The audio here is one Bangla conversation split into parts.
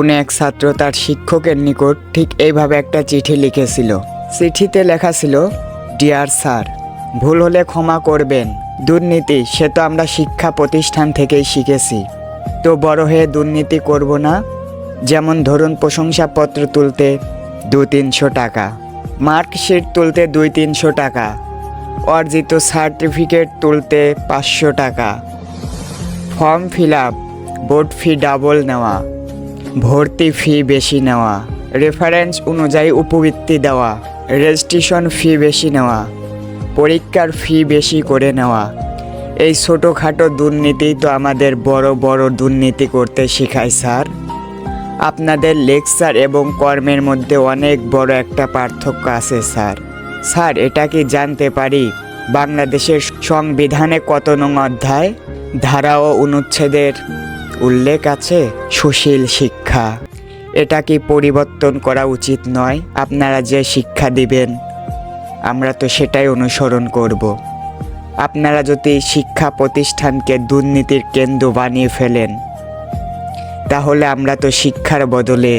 কোনো এক ছাত্র তার শিক্ষকের নিকট ঠিক এইভাবে একটা চিঠি লিখেছিল। চিঠিতে লেখা ছিল, ডিয়ার স্যার, ভুল হলে ক্ষমা করবেন। দুর্নীতি, সে তো আমরা শিক্ষা প্রতিষ্ঠান থেকেই শিখেছি। তো বড় হয়ে দুর্নীতি করব না? যেমন ধরুন প্রশংসাপত্র তুলতে দু তিনশো টাকা, মার্কশিট তুলতে দুই তিনশো টাকা, অর্জিত সার্টিফিকেট তুলতে পাঁচশো টাকা, form fill up, board fee double নেওয়া। ভর্তি ফি বেশি নেওয়া রেফারেন্স অনুযায়ী উপবৃত্তি দেওয়া রেজিস্ট্রেশন ফি বেশি নেওয়া, পরীক্ষার ফি বেশি করে নেওয়া। এই ছোটোখাটো দুর্নীতি তো আমাদের বড় বড় দুর্নীতি করতে শেখায়, স্যার। আপনাদের লেকচার এবং কর্মের মধ্যে অনেক বড় একটা পার্থক্য আছে, স্যার। স্যার, এটা কি জানতে পারি? বাংলাদেশের সংবিধানে কত নং অধ্যায়? ধারা ও অনুচ্ছেদের উল্লেখ আছে সুশীল শিক্ষা। এটা কি পরিবর্তন করা উচিত নয়? আপনারা যে শিক্ষা দিবেন, আমরা তো সেটাই অনুসরণ করব। আপনারা যদি শিক্ষা প্রতিষ্ঠানকে দুর্নীতির কেন্দ্র বানিয়ে ফেলেন, তাহলে আমরা তো শিক্ষার বদলে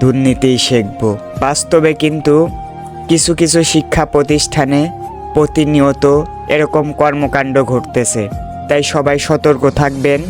দুর্নীতিই শিখব। বাস্তবে কিন্তু কিছু কিছু শিক্ষা প্রতিষ্ঠানে প্রতিনিয়ত এরকম কর্মকাণ্ড ঘটতেছে। তাই সবাই সতর্ক থাকবেন।